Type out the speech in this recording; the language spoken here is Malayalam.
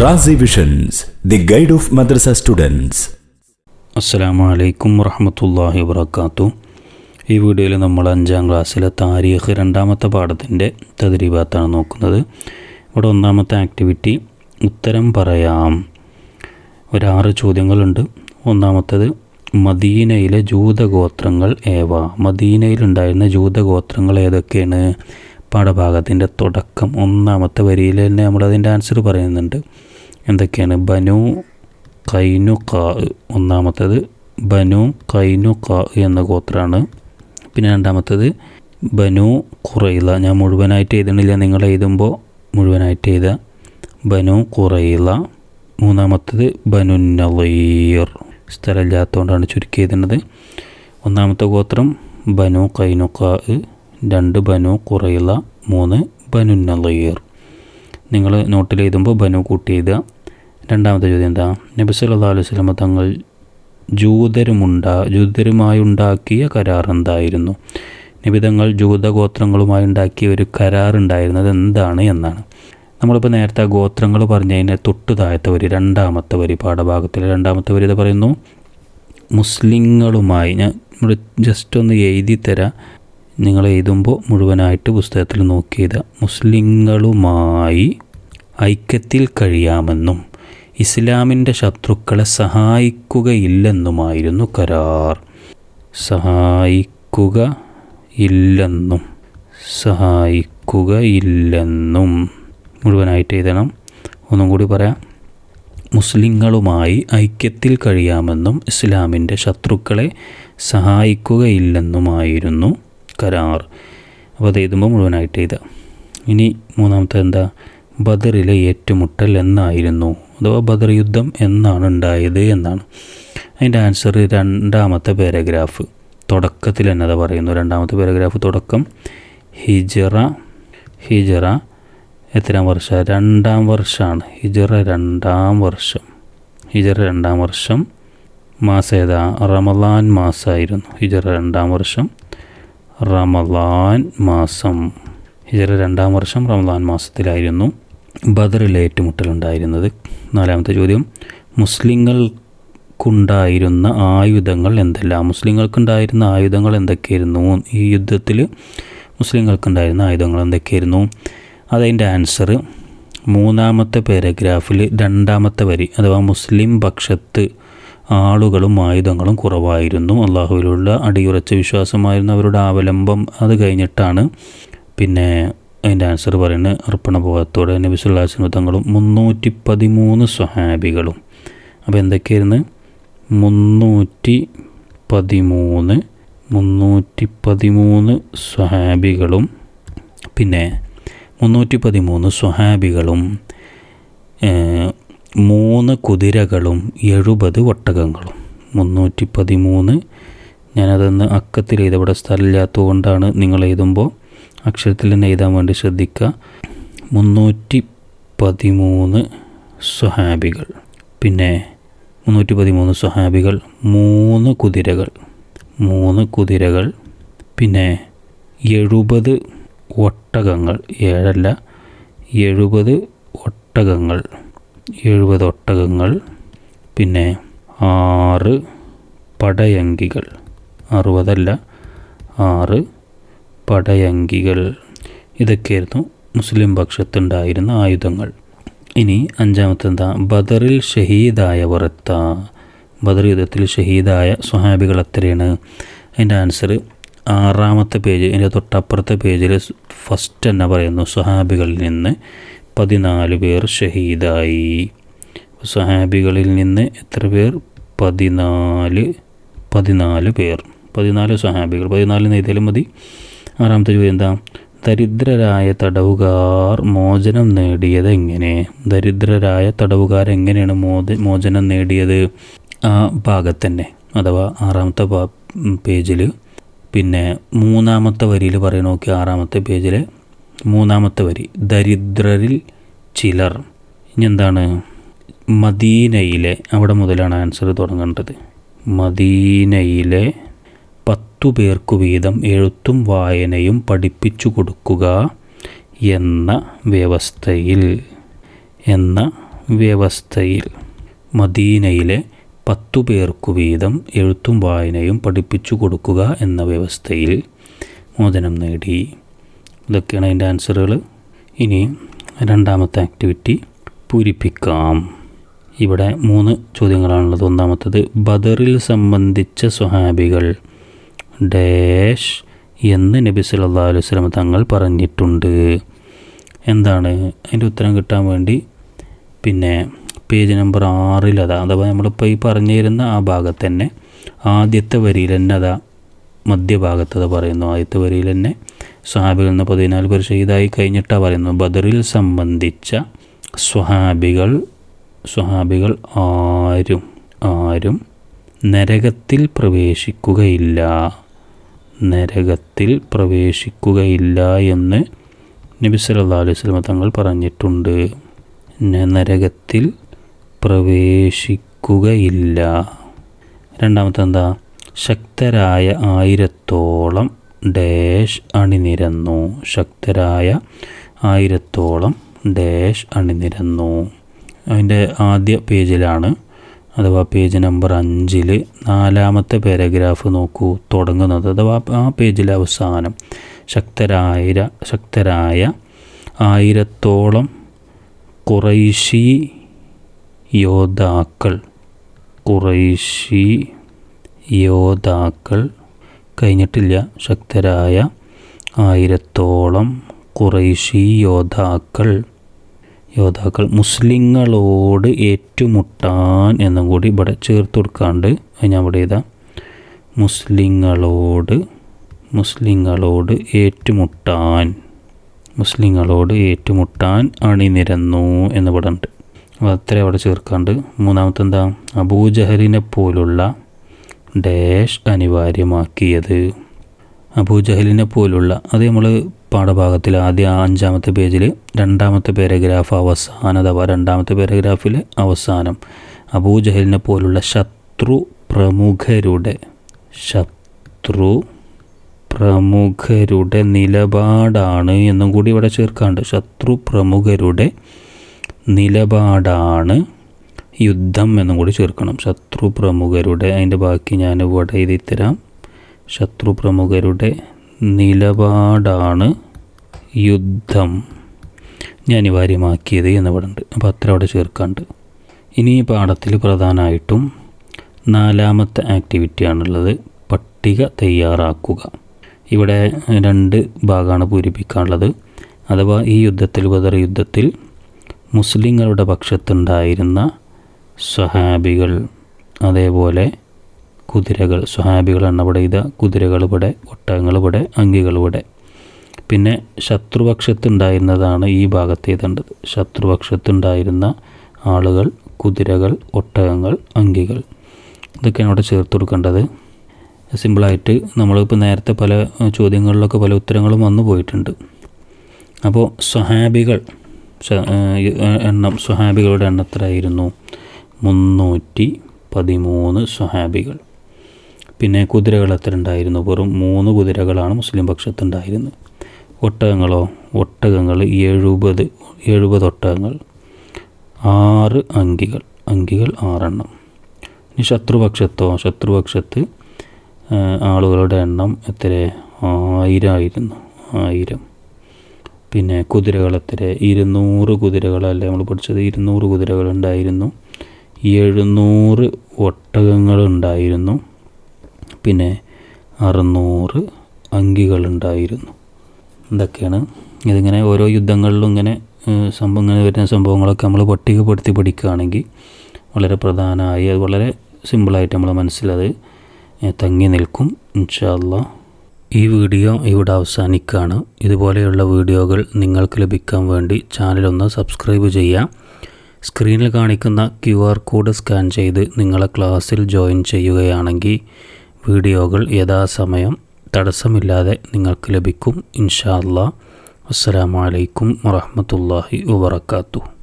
Razi visions the guide of madrasa students അസ്സലാമു അലൈക്കും വറഹമത്തല്ലാഹി വാത്തു ഈ വീഡിയോയിൽ നമ്മൾ അഞ്ചാം ക്ലാസ്സിലെ താരീഖ് രണ്ടാമത്തെ പാഠത്തിന്റെ തതിരീഭാഗത്താണ് നോക്കുന്നത്. ഇവിടെ ഒന്നാമത്തെ ആക്ടിവിറ്റി ഉത്തരം പറയാം. ഒരാറ് ചോദ്യങ്ങളുണ്ട്. ഒന്നാമത്തേത് മദീനയിലെ ജൂതഗോത്രങ്ങൾ ഏവ? മദീനയിലുണ്ടായിരുന്ന ജൂതഗോത്രങ്ങൾ ഏതൊക്കെയാണ്? പാഠഭാഗത്തിന്റെ തുടക്കം ഒന്നാമത്തെ വരിയിൽ തന്നെ നമ്മളതിന്റെ ആൻസർ പറയുന്നുണ്ട്. എന്തൊക്കെയാണ്? ബനു കൈനു കാ ഒന്നാമത്തേത്. ബനു കൈനു കാ എന്ന ഗോത്രമാണ്. പിന്നെ രണ്ടാമത്തേത് ബനു കുറയില ഞാൻ മുഴുവനായിട്ട് എഴുതണില്ല. നിങ്ങൾ എഴുതുമ്പോൾ മുഴുവനായിട്ട് എഴുതുക. ബനു കുറയില മൂന്നാമത്തേത് ബനു നവീർ. സ്ഥലമില്ലാത്തതുകൊണ്ടാണ് ചുരുക്കി എഴുതുന്നത്. ഒന്നാമത്തെ ഗോത്രം ബനു കൈനുക്കാ രണ്ട് ബനു കുറയില മൂന്ന് ബനു നവീർ. നിങ്ങൾ നോട്ടിൽ എഴുതുമ്പോൾ ബനു കൂട്ടി എഴുതുക. രണ്ടാമത്തെ ചോദ്യം എന്താ? നബി സല്ലാ അലൈഹി സ്വലമ തങ്ങൾ ജൂതരുമുണ്ടാ ജൂതരുമായി ഉണ്ടാക്കിയ കരാർ എന്തായിരുന്നു? നബി തങ്ങൾ ജൂതഗോത്രങ്ങളുമായി ഉണ്ടാക്കിയ ഒരു കരാർ ഉണ്ടായിരുന്നത് എന്താണ് എന്നാണ്. നമ്മളിപ്പോൾ നേരത്തെ ഗോത്രങ്ങൾ പറഞ്ഞതിന്റെ തൊട്ട് താഴത്തെ വരി രണ്ടാമത്തെ വരി പാഠഭാഗത്തിൽ രണ്ടാമത്തെ വരി ഇത് പറയുന്നു മുസ്ലിങ്ങളുമായി ഞാൻ നമ്മൾ ജസ്റ്റ് ഒന്ന് എഴുതി തരാം നിങ്ങൾ എഴുതുമ്പോൾ മുഴുവനായിട്ട് പുസ്തകത്തിൽ നോക്കി എഴുതുക മുസ്ലിങ്ങളുമായി ഐക്യത്തിൽ കഴിയാമെന്നും ഇസ്ലാമിന്റെ ശത്രുക്കളെ സഹായിക്കുകയില്ലെന്നുമായിരുന്നു കരാർ. സഹായിക്കുക ഇല്ലെന്നും സഹായിക്കുകയില്ലെന്നും മുഴുവനായിട്ട് എഴുതണം. ഒന്നും കൂടി പറയാം. മുസ്ലിങ്ങളുമായി ഐക്യത്തിൽ കഴിയാമെന്നും ഇസ്ലാമിന്റെ ശത്രുക്കളെ സഹായിക്കുകയില്ലെന്നുമായിരുന്നു കരാർ. അപ്പോൾ അത് എഴുതുമ്പോൾ മുഴുവനായിട്ട് എഴുതുക. ഇനി മൂന്നാമത്തെ എന്താ? ബദറിലെ ഏറ്റുമുട്ടൽ എന്നായിരുന്നു. അഥവാ ബദർ യുദ്ധം എന്നാണ് ഉണ്ടായത് എന്നാണ്. അതിന്റെ ആൻസർ രണ്ടാമത്തെ പാരഗ്രാഫ് തുടക്കത്തിൽ എന്നതാ പറയുന്നു. രണ്ടാമത്തെ പാരഗ്രാഫ് തുടക്കം. ഹിജറ ഹിജറ എത്രാം വർഷം? രണ്ടാം വർഷമാണ് ഹിജറ രണ്ടാം വർഷം. ഹിജറ രണ്ടാം വർഷം. മാസം ഏതാ? റമലാൻ മാസമായിരുന്നു. ഹിജറ രണ്ടാം വർഷം. റമലാൻ മാസം. ഹിജറ രണ്ടാം വർഷം റമലാൻ മാസത്തിലായിരുന്നു. ബദറിൽ ഏറ്റുമുട്ടലുണ്ടായിരുന്നത്. നാലാമത്തെ ചോദ്യം. മുസ്ലിങ്ങൾക്കുണ്ടായിരുന്ന ആയുധങ്ങൾ എന്തെല്ലാം? മുസ്ലിങ്ങൾക്കുണ്ടായിരുന്ന ആയുധങ്ങൾ എന്തൊക്കെയായിരുന്നു? ഈ യുദ്ധത്തിൽ മുസ്ലിങ്ങൾക്കുണ്ടായിരുന്ന ആയുധങ്ങൾ എന്തൊക്കെയായിരുന്നു? അതതിന്റെ ആൻസർ മൂന്നാമത്തെ പാരഗ്രാഫിൽ രണ്ടാമത്തെ വരി അഥവാ മുസ്ലിം പക്ഷത്ത് ആളുകളും ആയുധങ്ങളും കുറവായിരുന്നു. അള്ളാഹുവിലുള്ള അടിയുറച്ച വിശ്വാസമായിരുന്നു അവരുടെ അവലംബം അത് കഴിഞ്ഞിട്ടാണ്. പിന്നെ അതിന്റെ ആൻസർ പറയുന്നത് അർപ്പണബോധത്തോടെ നബിസുല്ലാസിന് തങ്ങളും മുന്നൂറ്റി പതിമൂന്ന് സ്വഹാബികളും. അപ്പോൾ എന്തൊക്കെയായിരുന്നു? മുന്നൂറ്റി പതിമൂന്ന് മുന്നൂറ്റി പതിമൂന്ന് സ്വഹാബികളും. പിന്നെ മുന്നൂറ്റി പതിമൂന്ന് സ്വഹാബികളും മൂന്ന് കുതിരകളും എഴുപത് ഒട്ടകങ്ങളും. മുന്നൂറ്റി പതിമൂന്ന് ഞാനതൊന്ന് അക്കത്തിൽ എഴുതി ഇവിടെ സ്ഥലമില്ലാത്തതുകൊണ്ടാണ് നിങ്ങൾ എഴുതുമ്പോൾ അക്ഷരത്തിൽ തന്നെ എഴുതാൻ വേണ്ടി ശ്രദ്ധിക്കുക. മുന്നൂറ്റി പതിമൂന്ന് സ്വഹാബികൾ. പിന്നെ മുന്നൂറ്റി പതിമൂന്ന് സ്വഹാബികൾ മൂന്ന് കുതിരകൾ മൂന്ന് കുതിരകൾ പിന്നെ എഴുപത് ഒട്ടകങ്ങൾ ഏഴല്ല എഴുപത് ഒട്ടകങ്ങൾ എഴുപത് ഒട്ടകങ്ങൾ പിന്നെ ആറ് പടയങ്കികൾ അറുപതല്ല ആറ് പടയങ്കികൾ. ഇതൊക്കെയായിരുന്നു മുസ്ലിം പക്ഷത്തുണ്ടായിരുന്ന ആയുധങ്ങൾ. ഇനി അഞ്ചാമത്തെന്താ? ബദറിൽ ഷഹീദായവർ എത്താ. ബദർ യുദ്ധത്തിൽ ഷഹീദായ സ്വഹാബികൾ എത്രയാണ്? അതിന്റെ ആൻസർ ആറാമത്തെ പേജ് അതിന്റെ തൊട്ടപ്പുറത്തെ പേജിൽ ഫസ്റ്റ് തന്നെ പറയുന്നു സ്വഹാബികളിൽ നിന്ന് പതിനാല് പേർ ഷഹീദായി. സ്വഹാബികളിൽ നിന്ന് എത്ര പേർ? പതിനാല് പതിനാല് പേർ. പതിനാല് സ്വഹാബികൾ. പതിനാല് നെയ്തലും മതി. ആറാമത്തെ ചോദ്യം എന്താ? ദരിദ്രരായ തടവുകാർ മോചനം നേടിയത് എങ്ങനെ? ദരിദ്രരായ തടവുകാർ എങ്ങനെയാണ് മോച മോചനം നേടിയത്? ആ ഭാഗത്തന്നെ അഥവാ ആറാമത്തെ പേജിൽ പിന്നെ മൂന്നാമത്തെ വരിയിൽ പറയണ നോക്കി ആറാമത്തെ പേജിൽ മൂന്നാമത്തെ വരി ദരിദ്രരിൽ ചിലർ. ഇനി എന്താണ്? മദീനയിലെ അവിടെ മുതലാണ് ആൻസർ തുടങ്ങേണ്ടത്. മദീനയിലെ പത്തു പേർക്കു വീതം എഴുത്തും വായനയും പഠിപ്പിച്ചു കൊടുക്കുക എന്ന വ്യവസ്ഥയിൽ എന്ന വ്യവസ്ഥയിൽ. മദീനയിലെ പത്തു പേർക്കു വീതം എഴുത്തും വായനയും പഠിപ്പിച്ചു കൊടുക്കുക എന്ന വ്യവസ്ഥയിൽ മോചനം നേടി. ഇതൊക്കെയാണ് അതിന്റെ ആൻസറുകൾ. ഇനി രണ്ടാമത്തെ ആക്ടിവിറ്റി പൂരിപ്പിക്കാം. ഇവിടെ മൂന്ന് ചോദ്യങ്ങളാണുള്ളത്. ഒന്നാമത്തത് ബദറിൽ സംബന്ധിച്ച സ്വഹാബികൾ ഡാഷ് എന്ന് നബി സല്ലാ അലൈഹി വസല്ലം തങ്ങൾ പറഞ്ഞിട്ടുണ്ട്. എന്താണ്? അതിന്റെ ഉത്തരം കിട്ടാൻ വേണ്ടി പിന്നെ പേജ് നമ്പർ ആറിലതാ അഥവാ നമ്മളിപ്പോൾ ഈ പറഞ്ഞു തരുന്ന ആ ഭാഗത്ത് തന്നെ ആദ്യത്തെ വരിയിൽ തന്നെ അതാ മധ്യഭാഗത്ത് അത് പറയുന്നു. ആദ്യത്തെ വരിയിൽ തന്നെ സ്വഹാബികൾ എന്ന പതിനാല് പേർ ഷഹീദായി കഴിഞ്ഞിട്ടാണ് പറയുന്നു ബദറിൽ സംബന്ധിച്ച സ്വഹാബികൾ സ്വഹാബികൾ ആരും ആരും നരകത്തിൽ പ്രവേശിക്കുകയില്ല. നരകത്തിൽ പ്രവേശിക്കുകയില്ല എന്ന് നബി സല്ലല്ലാഹു അലൈഹി വസല്ലം തങ്ങൾ പറഞ്ഞിട്ടുണ്ട്. നരകത്തിൽ പ്രവേശിക്കുകയില്ല. രണ്ടാമത്തെ എന്താ ശക്തരായ ആയിരത്തോളം ഡാഷ് അണിനിരന്നു. ശക്തരായ ആയിരത്തോളം ഡാഷ് അണിനിരന്നു. അതിന്റെ ആദ്യ പേജിലാണ് അഥവാ പേജ് നമ്പർ അഞ്ചിൽ നാലാമത്തെ പാരഗ്രാഫ് നോക്കൂ തുടങ്ങുന്നത്. അഥവാ ആ പേജിലെ അവസാനം ശക്തരായ ശക്തരായ ആയിരത്തോളം കുറൈശി യോദ്ധാക്കൾ കുറൈശി യോദ്ധാക്കൾ കഴിഞ്ഞിട്ടില്ല. ശക്തരായ ആയിരത്തോളം കുറൈശി യോദ്ധാക്കൾ യോദ്ധാക്കൾ മുസ്ലിങ്ങളോട് ഏറ്റുമുട്ടാൻ എന്നും കൂടി ഇവിടെ ചേർത്ത് കൊടുക്കാണ്ട് ഞാൻ ഇവിടെ ചെയ്താൽ മുസ്ലിങ്ങളോട് മുസ്ലിങ്ങളോട് ഏറ്റുമുട്ടാൻ മുസ്ലിങ്ങളോട് ഏറ്റുമുട്ടാൻ അണിനിരന്നു എന്ന് ഇവിടെ ഉണ്ട്. അപ്പോൾ അത്ര അവിടെ ചേർക്കാണ്ട് മൂന്നാമത്തെ എന്താ അബൂജഹലിനെ പോലുള്ള ഡാഷ് അനിവാര്യമാക്കിയത്. അബൂജഹലിനെ പോലുള്ള അത് നമ്മൾ പാഠഭാഗത്തിൽ ആദ്യ അഞ്ചാമത്തെ പേജിൽ രണ്ടാമത്തെ പാരഗ്രാഫ് അവസാനം അഥവാ രണ്ടാമത്തെ പാരഗ്രാഫിൽ അവസാനം. അബൂജഹലിനെ പോലുള്ള ശത്രു പ്രമുഖരുടെ ശത്രു പ്രമുഖരുടെ നിലപാടാണ് എന്നും കൂടി ഇവിടെ ചേർക്കാണ്ട് ശത്രു പ്രമുഖരുടെ നിലപാടാണ് യുദ്ധം എന്നും കൂടി ചേർക്കണം. ശത്രു പ്രമുഖരുടെ അതിന്റെ ബാക്കി ഞാൻ ഇവിടെ എഴുതി തരാം. ശത്രു പ്രമുഖരുടെ നിലപാടാണ് യുദ്ധം. ഞാൻ അനിവാര്യമാക്കിയത് എന്ന് പറയുന്നുണ്ട് അപ്പോൾ അത്ര അവിടെ ചേർക്കാണ്ട്. ഇനി ഈ പാഠത്തിൽ പ്രധാനമായിട്ടും നാലാമത്തെ ആക്ടിവിറ്റിയാണുള്ളത് പട്ടിക തയ്യാറാക്കുക. ഇവിടെ രണ്ട് ഭാഗമാണ് പൂരിപ്പിക്കാനുള്ളത്. അഥവാ ഈ യുദ്ധത്തിൽ ബദർ യുദ്ധത്തിൽ മുസ്ലിങ്ങളുടെ പക്ഷത്തുണ്ടായിരുന്ന സ്വഹാബികൾ അതേപോലെ കുതിരകൾ സ്വഹാബികൾ എണ്ണപ്പെടെ ഇതാ കുതിരകൾ ഇവിടെ ഒട്ടകങ്ങൾ ഇവിടെ അങ്കികൾ ഇവിടെ. പിന്നെ ശത്രുപക്ഷത്തുണ്ടായിരുന്നതാണ് ഈ ഭാഗത്ത് എഴുതേണ്ടത് ശത്രുപക്ഷത്തുണ്ടായിരുന്ന ആളുകൾ കുതിരകൾ ഒട്ടകങ്ങൾ അങ്കികൾ. ഇതൊക്കെയാണ് അവിടെ ചേർത്ത് കൊടുക്കേണ്ടത്. സിമ്പിളായിട്ട് നമ്മളിപ്പോൾ നേരത്തെ പല ചോദ്യങ്ങളിലൊക്കെ പല ഉത്തരങ്ങളും വന്നു പോയിട്ടുണ്ട്. അപ്പോൾ സ്വഹാബികൾ എണ്ണം സ്വഹാബികളുടെ എണ്ണത്തിലായിരുന്നു മുന്നൂറ്റി പതിമൂന്ന് സ്വഹാബികൾ. പിന്നെ കുതിരകൾ എത്ര ഉണ്ടായിരുന്നു? വെറും മൂന്ന് കുതിരകളാണ് മുസ്ലിം പക്ഷത്തുണ്ടായിരുന്നത് ഒട്ടകങ്ങളോ ഒട്ടകങ്ങൾ എഴുപത് എഴുപത് ഒട്ടകങ്ങൾ ആറ് അങ്കികൾ അങ്കികൾ ആറെണ്ണം. ഇനി ശത്രുപക്ഷത്തോ ശത്രുപക്ഷത്ത് ആളുകളുടെ എണ്ണം എത്ര? ആയിരം ആയിരുന്നു ആയിരം. പിന്നെ കുതിരകൾ എത്ര? ഇരുന്നൂറ് കുതിരകളല്ലേ നമ്മൾ പഠിച്ചത്? ഇരുന്നൂറ് കുതിരകളുണ്ടായിരുന്നു എഴുന്നൂറ് ഒട്ടകങ്ങളുണ്ടായിരുന്നു പിന്നെ അറുന്നൂറ് അങ്കികളുണ്ടായിരുന്നു. ഇതൊക്കെയാണ് ഇതിങ്ങനെ ഓരോ യുദ്ധങ്ങളിലും ഇങ്ങനെ സംഭവം ഇങ്ങനെ വരുന്ന സംഭവങ്ങളൊക്കെ നമ്മൾ പട്ടികപ്പെടുത്തി പഠിക്കുകയാണെങ്കിൽ വളരെ പ്രധാനമായി അത് വളരെ സിമ്പിളായിട്ട് നമ്മൾ മനസ്സിലത് തങ്ങി നിൽക്കും. ഇൻഷാല്ല ഈ വീഡിയോ ഇവിടെ അവസാനിക്കുകയാണ്. ഇതുപോലെയുള്ള വീഡിയോകൾ നിങ്ങൾക്ക് ലഭിക്കാൻ വേണ്ടി ചാനലൊന്ന് സബ്സ്ക്രൈബ് ചെയ്യുക. സ്ക്രീനിൽ കാണിക്കുന്ന ക്യു കോഡ് സ്കാൻ ചെയ്ത് നിങ്ങളെ ക്ലാസ്സിൽ ജോയിൻ ചെയ്യുകയാണെങ്കിൽ വീഡിയോകൾ യഥാസമയം തടസ്സമില്ലാതെ നിങ്ങൾക്ക് ലഭിക്കും. ഇൻഷാ അല്ലാ അസ്സലാമു അലൈക്കും വറഹ്മത്തുള്ളാഹി വബറകാതുഹു.